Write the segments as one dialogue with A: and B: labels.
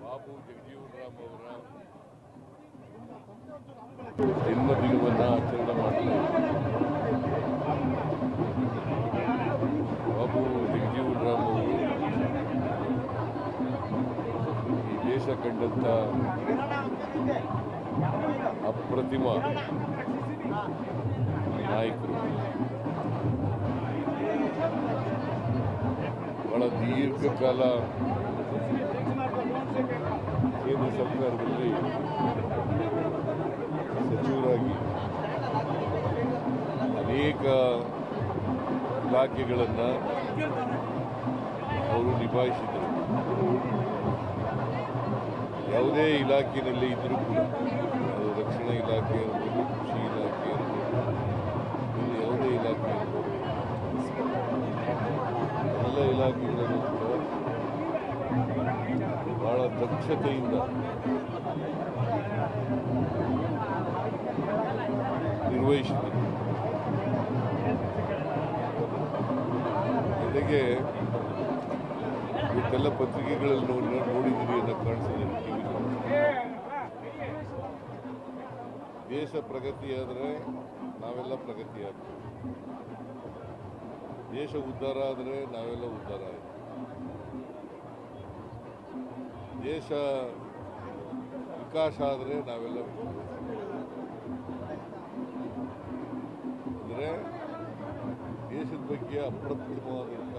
A: ಬಾಬು ಜಗಜೀವನರಾಮ್ ಅವರ ಜನ್ಮದಿನವನ್ನು ಆಚರಣೆ ಮಾಡಲು ಬಾಬು ಜಗಜೀವನರಾಮ್ ಅವರು ಈ ದೇಶ ಕಂಡಂಥ ಅಪ್ರತಿಮ ನಾಯಕರು ಬಹಳ ದೀರ್ಘಕಾಲ ಕೇಂದ್ರ ಸರ್ಕಾರದಲ್ಲಿ ಸಚಿವರಾಗಿ ಅನೇಕ ಇಲಾಖೆಗಳನ್ನು ಅವರು ನಿಭಾಯಿಸಿದರು ಯಾವುದೇ ಇಲಾಖೆಯಲ್ಲಿ ಇದ್ದರೂ ಕೂಡ ದಕ್ಷತೆಯಿಂದ ನಿರ್ವಹಿಸಿದೆ. ಜೊತೆಗೆ ಇದೆಲ್ಲ ಪತ್ರಿಕೆಗಳಲ್ಲಿ ನೋಡಿ ನೋಡಿದ್ದೀರಿ ಅಂತ ಕಾಣಿಸಿದೆ ದೇಶ ಪ್ರಗತಿಯಾದರೆ ನಾವೆಲ್ಲ ಪ್ರಗತಿಯಾಗ್ತೀವಿ. ದೇಶ ಉದ್ಧಾರ ಆದರೆ ನಾವೆಲ್ಲ ಉದ್ಧಾರ ಆಯ್ತು. ದೇಶ ವಿಕಾಸ ಆದರೆ ನಾವೆಲ್ಲ ಅಂದರೆ ದೇಶದ ಬಗ್ಗೆ ಅಪ್ರತಿಮವಾದಂಥ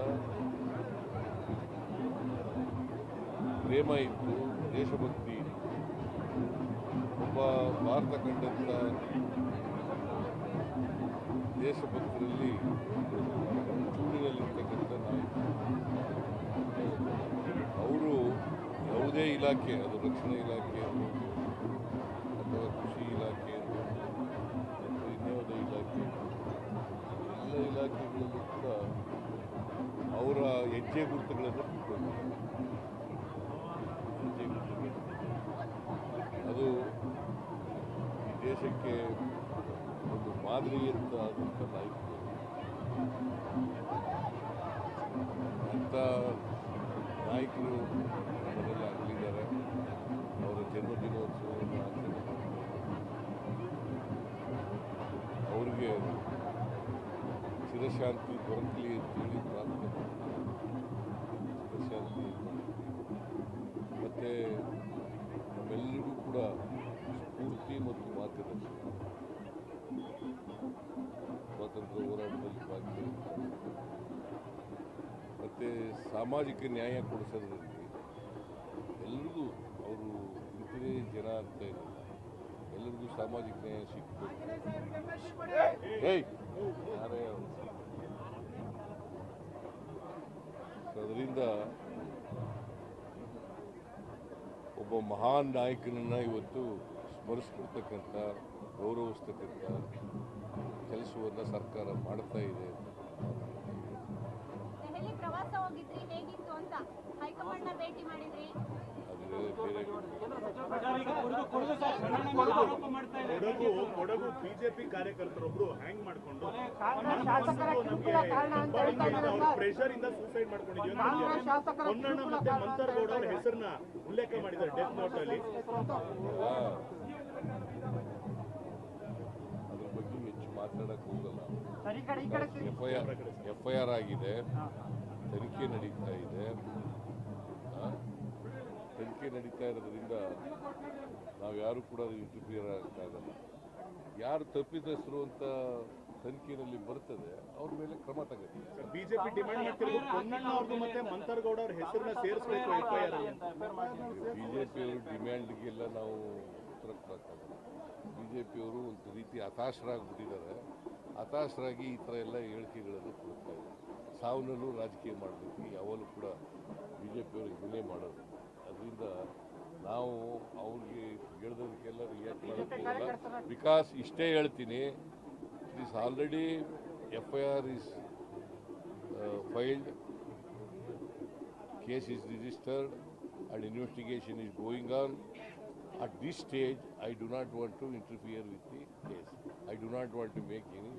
A: ಪ್ರೇಮ ಇತ್ತು, ದೇಶಭಕ್ತಿ ಒಬ್ಬ ಭಾರತ ಕಂಡಂಥ ದೇಶಭಕ್ತರಲ್ಲಿ ಯಾವುದೇ ಇಲಾಖೆ, ಅದು ರಕ್ಷಣಾ ಇಲಾಖೆ ಅಥವಾ ಕೃಷಿ ಇಲಾಖೆ ಅಥವಾ ಇನ್ಯಾವುದೇ ಇಲಾಖೆ. ಎಲ್ಲ ಇಲಾಖೆಗಳಲ್ಲೂ ಕೂಡ ಅವರ ಹೆಜ್ಜೆ ಗುರುತುಗಳನ್ನು ಹೆಜ್ಜೆ ಗುರುತುಗಳು ಅದು ದೇಶಕ್ಕೆ ಒಂದು ಮಾದರಿಯಂತ ಅಂತ ಅದಕ್ಕೆ ಅಂಥ ಚಿರಶಾಂತಿ ದೊರಕಲಿ ಅಂತೇಳಿ ಪ್ರಾರ್ಥನೆ ಪ್ರಶಾಂತಿ ಮತ್ತು ನಮ್ಮೆಲ್ಲರಿಗೂ ಕೂಡ ಸ್ಫೂರ್ತಿ ಮತ್ತು ಮಾರ್ಗದರ್ಶನ. ಸ್ವಾತಂತ್ರ್ಯ ಹೋರಾಟದಲ್ಲಿ ಭಾಗವಹಿಸಿದ್ದಾರೆ ಮತ್ತು ಸಾಮಾಜಿಕ ನ್ಯಾಯ ಕೊಡಿಸೋದ್ರಲ್ಲಿ ಎಲ್ರಿಗೂ ಅವರು ಇಂಥದೇ ಜನ ಅಂತ ಇಲ್ಲ ಎಲ್ಲರಿಗೂ ಸಾಮಾಜಿಕ ನ್ಯಾಯ ಏಯ್! ಯಾರೇ ಅವ್ರು? ಸೊ ಅದರಿಂದ ಒಬ್ಬ ಮಹಾನ್ ನಾಯಕನನ್ನು ಇವತ್ತು ಸ್ಮರಿಸ್ಕೊಳ್ತಕ್ಕಂಥ ಗೌರವಿಸ್ತಕ್ಕಂಥ ಕೆಲಸವನ್ನು ಸರ್ಕಾರ ಮಾಡ್ತಾ ಇದೆ
B: ಬಿಜೆಪಿ ಕಾರ್ಯಕರ್ತರೊಬ್ರು ಹ್ಯಾಂಗ್ ಮಾಡ್ಕೊಂಡು
C: ಶಾಸಕರ ಕಿರುಕುಳ ಕಾರಣ ಅಂತ ಹೇಳ್ತಾ ಇದ್ದಾರೆ ಸರ್.
B: ಪ್ರೆಷರ್ ಇಂದ ಸೂಸೈಡ್ ಮಾಡ್ಕೊಂಡಿದ್ದೀವಿ ಹೊನ್ನಣ್ಣ ಮತ್ತೆ
C: ಕಾರಣ ಅಂತ
B: ಮಂತರ್ಗೌಡ ಅವ್ರ ಹೆಸರನ್ನ ಉಲ್ಲೇಖ ಮಾಡಿದ್ದಾರೆ ಡೆತ್ ನೋಟ್ ಅಲ್ಲಿ.
A: ಅದ್ರ ಬಗ್ಗೆ ಹೆಚ್ಚು ಮಾತಾಡಕ್ ಹೋಗಲ್ಲ.
C: ಸರ್, ಈ ಕಡೆ ತಿರುಗಿ.
A: F I R F I R ಆಗಿದೆ. ತನಿಖೆ ನಡೀತಾ ಇದೆ. ತನಿಖೆ ನಡೀತಾ ಇರೋದ್ರಿಂದ ನಾವು ಯಾರು ಕೂಡ ಇಂಟರ್ಫಿಯರ್ ಆಗಕ್ಕಾಗಲ್ಲ. ಯಾರು ತಪ್ಪಿತಸ್ಥರು ಅಂತ ತನಿಖೆಯಲ್ಲಿ ಬರ್ತದೆ ಅವ್ರ ಮೇಲೆ ಕ್ರಮ ತಗೋತೀವಿ
B: ಬಿಜೆಪಿ ಡಿಮ್ಯಾಂಡ್ ಮಾಡ್ತಿರೋದು ಪೊನ್ನಣ್ಣ ಅವ್ರದ್ದು ಮತ್ತೆ ಮಂತರ್ಗೌಡ ಅವ್ರ ಹೆಸರನ್ನ ಸೇರಿಸಬೇಕು ಎಫ್ಐಆರ್ ಬಿಜೆಪಿ ಅವರು ಅಲ್ಲಿ ಅಂತ.
A: ಬಿ ಜೆ ಪಿಯವರು ಡಿಮ್ಯಾಂಡ್ಗೆಲ್ಲ ನಾವು ಉತ್ತರ ಕೊಡೋಕ್ಕಾಗಲ್ಲ. ಬಿ ಜೆ ಪಿಯವರು ಒಂದು ರೀತಿ ಹತಾಶರಾಗ್ಬಿಟ್ಟಿದ್ದಾರೆ. ಹತಾಶರಾಗಿ ಈ ಥರ ಎಲ್ಲ ಹೇಳಿಕೆಗಳನ್ನು ಕೊಡ್ತಾ ಇದ್ದಾರೆ. ಸಾವನ್ನಲ್ಲೂ ರಾಜಕೀಯ ಮಾಡಬೇಕು ಯಾವಾಗಲೂ ಕೂಡ ಬಿ ಜೆ ಪಿಯವರು ಇದನ್ನೇ ಮಾಡೋದು. ಅದರಿಂದ ನಾವು ಅವ್ರಿಗೆ ಗಿಡದವ್ರಿಗೆಲ್ಲ ರಿಯಾಕ್ಟ್ ಮಾಡೋಕ್ಕೋಲ್ಲ ಬಿಕಾಸ್ ಇಷ್ಟೇ ಹೇಳ್ತೀನಿ. Is already F I R is filed case is registered and investigation is going on at this stage I do not want to interfere with the case I do not want to make any